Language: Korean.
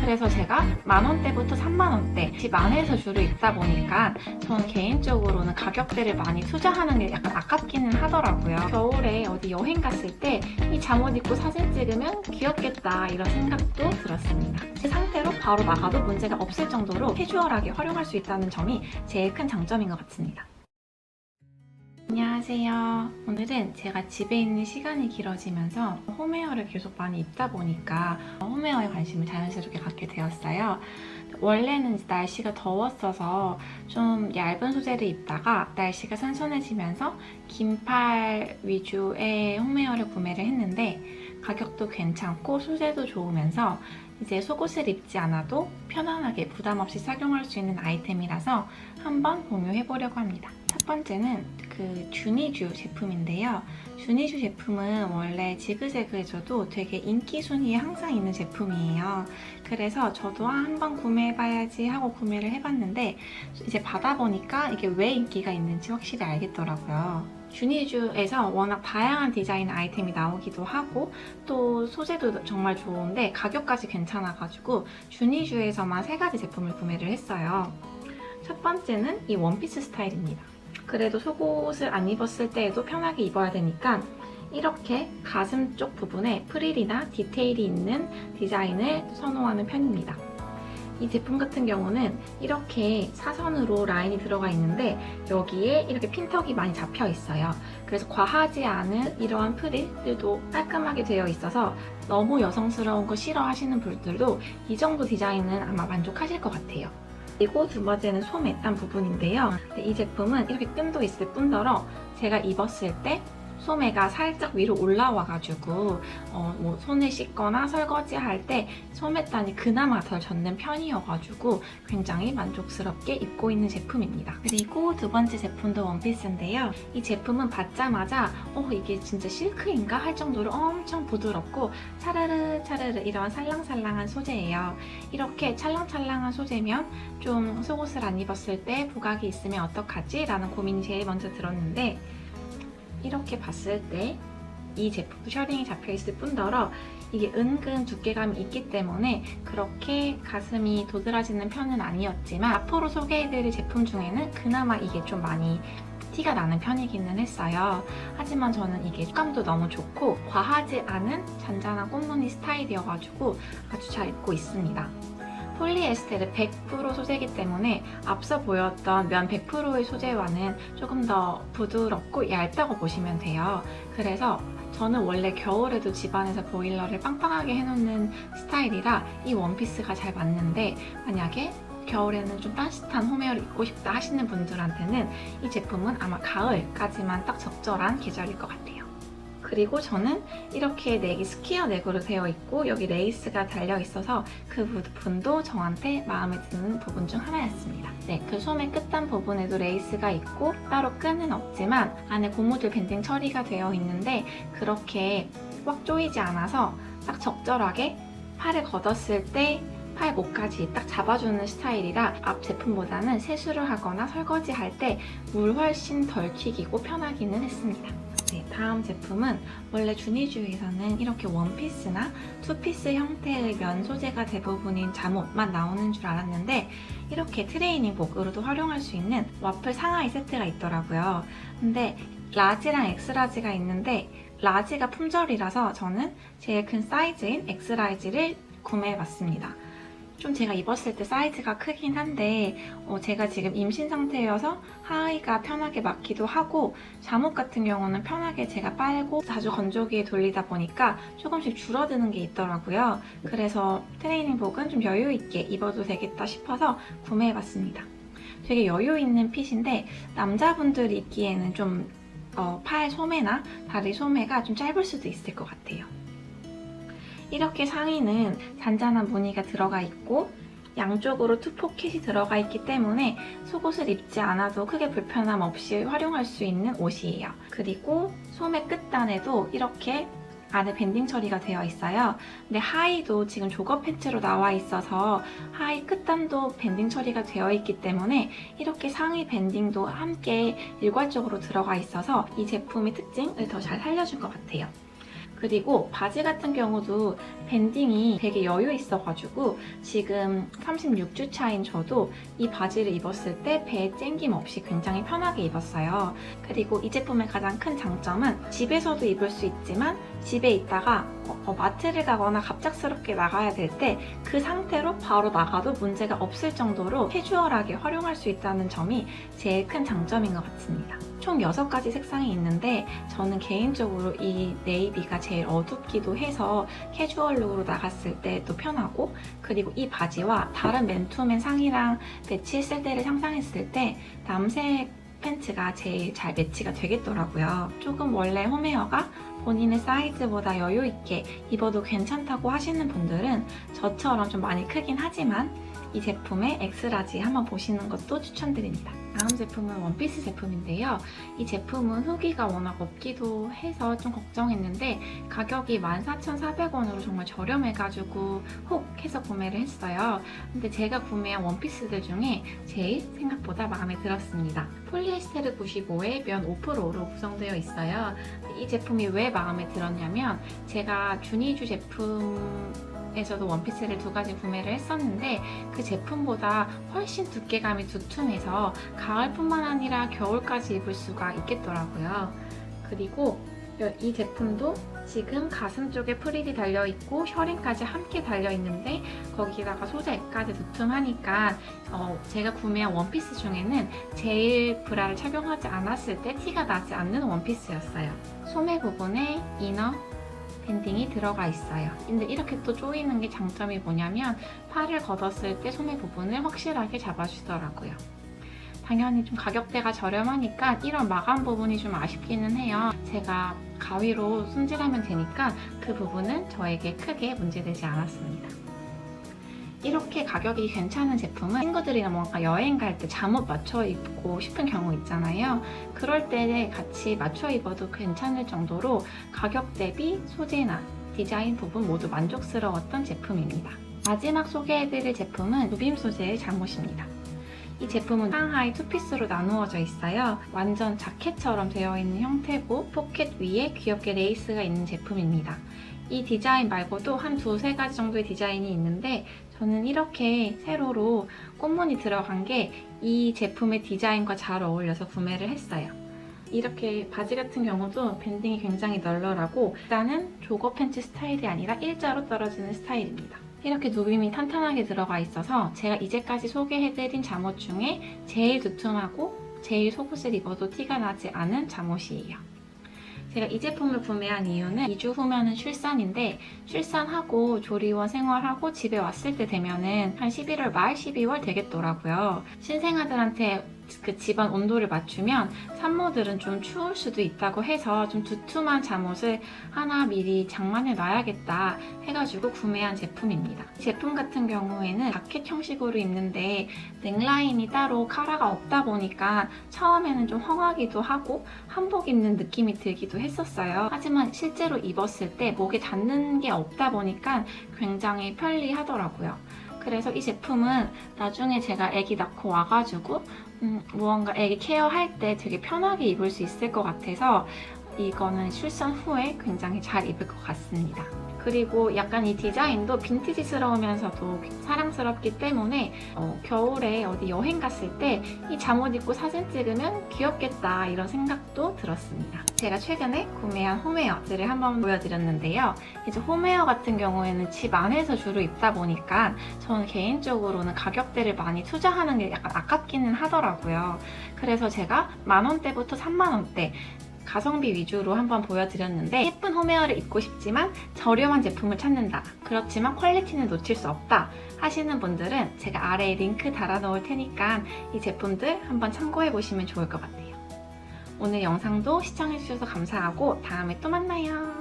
그래서 제가 만 원대부터 3만 원대 집 안에서 주로 입다 보니까 저는 개인적으로는 가격대를 많이 투자하는 게 약간 아깝기는 하더라고요. 겨울에 어디 여행 갔을 때 이 잠옷 입고 사진 찍으면 귀엽겠다 이런 생각도 들었습니다. 그 상태로 바로 나가도 문제가 없을 정도로 캐주얼하게 활용할 수 있다는 점이 제일 큰 장점인 것 같습니다. 안녕하세요. 오늘은 제가 집에 있는 시간이 길어지면서 홈웨어를 계속 많이 입다 보니까 홈웨어에 관심을 자연스럽게 갖게 되었어요. 원래는 날씨가 더웠어서 좀 얇은 소재를 입다가 날씨가 선선해지면서 긴팔 위주의 홈웨어를 구매를 했는데 가격도 괜찮고 소재도 좋으면서 이제 속옷을 입지 않아도 편안하게 부담 없이 착용할 수 있는 아이템이라서 한번 공유해 보려고 합니다. 첫 번째는 그 주니주 제품인데요. 주니주 제품은 원래 지그재그에서도 되게 인기 순위에 항상 있는 제품이에요. 그래서 저도 한번 구매해봐야지 하고 구매를 해봤는데 이제 받아보니까 이게 왜 인기가 있는지 확실히 알겠더라고요. 주니주에서 워낙 다양한 디자인 아이템이 나오기도 하고 또 소재도 정말 좋은데 가격까지 괜찮아가지고 주니주에서만 세 가지 제품을 구매를 했어요. 첫 번째는 이 원피스 스타일입니다. 그래도 속옷을 안 입었을 때에도 편하게 입어야 되니까 이렇게 가슴 쪽 부분에 프릴이나 디테일이 있는 디자인을 선호하는 편입니다. 이 제품 같은 경우는 이렇게 사선으로 라인이 들어가 있는데 여기에 이렇게 핀턱이 많이 잡혀 있어요. 그래서 과하지 않은 이러한 프릴들도 깔끔하게 되어 있어서 너무 여성스러운 거 싫어하시는 분들도 이 정도 디자인은 아마 만족하실 것 같아요. 그리고 두 번째는 소매단 부분인데요. 이 제품은 이렇게 끈도 있을 뿐더러 제가 입었을 때 소매가 살짝 위로 올라와가지고 어, 뭐 손을 씻거나 설거지 할 때 소매단이 그나마 덜 젖는 편이어가지고 굉장히 만족스럽게 입고 있는 제품입니다. 그리고 두 번째 제품도 원피스인데요. 이 제품은 받자마자 어 이게 진짜 실크인가 할 정도로 엄청 부드럽고 차르르 차르르 이런 살랑살랑한 소재예요. 이렇게 찰랑찰랑한 소재면 좀 속옷을 안 입었을 때 부각이 있으면 어떡하지? 라는 고민이 제일 먼저 들었는데 이렇게 봤을 때 이 제품도 셔링이 잡혀있을 뿐더러 이게 은근 두께감이 있기 때문에 그렇게 가슴이 도드라지는 편은 아니었지만 앞으로 소개해드릴 제품 중에는 그나마 이게 좀 많이 티가 나는 편이기는 했어요. 하지만 저는 이게 식감도 너무 좋고 과하지 않은 잔잔한 꽃무늬 스타일이어가지고 아주 잘 입고 있습니다. 폴리에스테르 100% 소재이기 때문에 앞서 보였던 면 100%의 소재와는 조금 더 부드럽고 얇다고 보시면 돼요. 그래서 저는 원래 겨울에도 집안에서 보일러를 빵빵하게 해놓는 스타일이라 이 원피스가 잘 맞는데 만약에 겨울에는 좀 따뜻한 홈웨어를 입고 싶다 하시는 분들한테는 이 제품은 아마 가을까지만 딱 적절한 계절일 것 같아요. 그리고 저는 이렇게 넥이 스키어 넥으로 되어 있고 여기 레이스가 달려 있어서 그 부분도 저한테 마음에 드는 부분 중 하나였습니다. 네, 그 소매 끝단 부분에도 레이스가 있고 따로 끈은 없지만 안에 고무줄 밴딩 처리가 되어 있는데 그렇게 꽉 조이지 않아서 딱 적절하게 팔을 걷었을 때 팔 목까지 딱 잡아주는 스타일이라 앞 제품보다는 세수를 하거나 설거지 할 때 물 훨씬 덜 튀기고 편하기는 했습니다. 네, 다음 제품은 원래 주니주에서는 이렇게 원피스나 투피스 형태의 면 소재가 대부분인 잠옷만 나오는 줄 알았는데 이렇게 트레이닝복으로도 활용할 수 있는 와플 상하이 세트가 있더라고요. 근데 라지랑 엑스라지가 있는데 라지가 품절이라서 저는 제일 큰 사이즈인 엑스라지를 구매해봤습니다. 좀 제가 입었을 때 사이즈가 크긴 한데 어, 제가 지금 임신 상태여서 하의가 편하게 맞기도 하고 잠옷 같은 경우는 편하게 제가 빨고 자주 건조기에 돌리다 보니까 조금씩 줄어드는 게 있더라고요. 그래서 트레이닝복은 좀 여유 있게 입어도 되겠다 싶어서 구매해봤습니다. 되게 여유 있는 핏인데 남자분들이 입기에는 좀 어, 팔 소매나 다리 소매가 좀 짧을 수도 있을 것 같아요. 이렇게 상의는 잔잔한 무늬가 들어가 있고 양쪽으로 투 포켓이 들어가 있기 때문에 속옷을 입지 않아도 크게 불편함 없이 활용할 수 있는 옷이에요. 그리고 소매 끝단에도 이렇게 안에 밴딩 처리가 되어 있어요. 근데 하의도 지금 조거 팬츠로 나와 있어서 하의 끝단도 밴딩 처리가 되어 있기 때문에 이렇게 상의 밴딩도 함께 일괄적으로 들어가 있어서 이 제품의 특징을 더 잘 살려준 것 같아요. 그리고 바지 같은 경우도 밴딩이 되게 여유 있어가지고 지금 36주 차인 저도 이 바지를 입었을 때 배에 쨍김 없이 굉장히 편하게 입었어요. 그리고 이 제품의 가장 큰 장점은 집에서도 입을 수 있지만 집에 있다가 어, 어, 마트를 가거나 갑작스럽게 나가야 될 때 그 상태로 바로 나가도 문제가 없을 정도로 캐주얼하게 활용할 수 있다는 점이 제일 큰 장점인 것 같습니다. 총 6가지 색상이 있는데 저는 개인적으로 이 네이비가 제일 어둡기도 해서 캐주얼 룩으로 나갔을 때도 편하고 그리고 이 바지와 다른 맨투맨 상의랑 매치했을 때를 상상했을 때 남색 팬츠가 제일 잘 매치가 되겠더라고요. 조금 원래 홈웨어가 본인의 사이즈보다 여유 있게 입어도 괜찮다고 하시는 분들은 저처럼 좀 많이 크긴 하지만 이 제품의 엑스라지 한번 보시는 것도 추천드립니다. 다음 제품은 원피스 제품인데요. 이 제품은 후기가 워낙 없기도 해서 좀 걱정했는데 가격이 14,400원으로 정말 저렴해가지고 혹 해서 구매를 했어요. 근데 제가 구매한 원피스들 중에 제일 생각보다 마음에 들었습니다. 폴리에스테르 95에 면 5%로 구성되어 있어요. 이 제품이 왜 마음에 들었냐면 제가 주니주 제품 에서도 원피스를 두 가지 구매를 했었는데 그 제품보다 훨씬 두께감이 두툼해서 가을뿐만 아니라 겨울까지 입을 수가 있겠더라고요. 그리고 이 제품도 지금 가슴 쪽에 프릴이 달려있고 셔링까지 함께 달려있는데 거기다가 소재까지 두툼하니까 어, 제가 구매한 원피스 중에는 제일 브라를 착용하지 않았을 때 티가 나지 않는 원피스였어요. 소매 부분에 이너 밴딩이 들어가 있어요. 근데 이렇게 또 조이는 게 장점이 뭐냐면 팔을 걷었을 때 소매 부분을 확실하게 잡아주더라고요. 당연히 좀 가격대가 저렴하니까 이런 마감 부분이 좀 아쉽기는 해요. 제가 가위로 손질하면 되니까 그 부분은 저에게 크게 문제되지 않았습니다. 이렇게 가격이 괜찮은 제품은 친구들이랑 뭔가 여행 갈 때 잠옷 맞춰 입고 싶은 경우 있잖아요. 그럴 때 같이 맞춰 입어도 괜찮을 정도로 가격 대비 소재나 디자인 부분 모두 만족스러웠던 제품입니다. 마지막 소개해드릴 제품은 누빔 소재의 잠옷입니다. 이 제품은 상하이 투피스로 나누어져 있어요. 완전 자켓처럼 되어 있는 형태고 포켓 위에 귀엽게 레이스가 있는 제품입니다. 이 디자인 말고도 한 두세 가지 정도의 디자인이 있는데 저는 이렇게 세로로 꽃무늬 들어간 게 이 제품의 디자인과 잘 어울려서 구매를 했어요. 이렇게 바지 같은 경우도 밴딩이 굉장히 널널하고 일단은 조거 팬츠 스타일이 아니라 일자로 떨어지는 스타일입니다. 이렇게 누빔이 탄탄하게 들어가 있어서 제가 이제까지 소개해드린 잠옷 중에 제일 두툼하고 제일 속옷을 입어도 티가 나지 않은 잠옷이에요. 제가 이 제품을 구매한 이유는 2주 후면은 출산인데 출산하고 조리원 생활하고 집에 왔을 때 되면은 한 11월 말 12월 되겠더라고요. 신생아들한테 그 집안 온도를 맞추면 산모들은 좀 추울 수도 있다고 해서 좀 두툼한 잠옷을 하나 미리 장만해 놔야겠다 해가지고 구매한 제품입니다. 제품 같은 경우에는 자켓 형식으로 입는데 넥라인이 따로 카라가 없다 보니까 처음에는 좀 헝하기도 하고 한복 입는 느낌이 들기도 했었어요. 하지만 실제로 입었을 때 목에 닿는 게 없다 보니까 굉장히 편리하더라고요. 그래서 이 제품은 나중에 제가 아기 낳고 와가지고 음, 무언가 아기 케어할 때 되게 편하게 입을 수 있을 것 같아서 이거는 출산 후에 굉장히 잘 입을 것 같습니다. 그리고 약간 이 디자인도 빈티지스러우면서도 사랑스럽기 때문에 어, 겨울에 어디 여행 갔을 때 이 잠옷 입고 사진 찍으면 귀엽겠다 이런 생각도 들었습니다. 제가 최근에 구매한 홈웨어들을 한번 보여드렸는데요. 이제 홈웨어 같은 경우에는 집 안에서 주로 입다 보니까 저는 개인적으로는 가격대를 많이 투자하는 게 약간 아깝기는 하더라고요. 그래서 제가 만 원대부터 3만 원대 가성비 위주로 한번 보여드렸는데 예쁜 홈웨어를 입고 싶지만 저렴한 제품을 찾는다. 그렇지만 퀄리티는 놓칠 수 없다. 하시는 분들은 제가 아래에 링크 달아놓을 테니까 이 제품들 한번 참고해 보시면 좋을 것 같아요. 오늘 영상도 시청해주셔서 감사하고 다음에 또 만나요.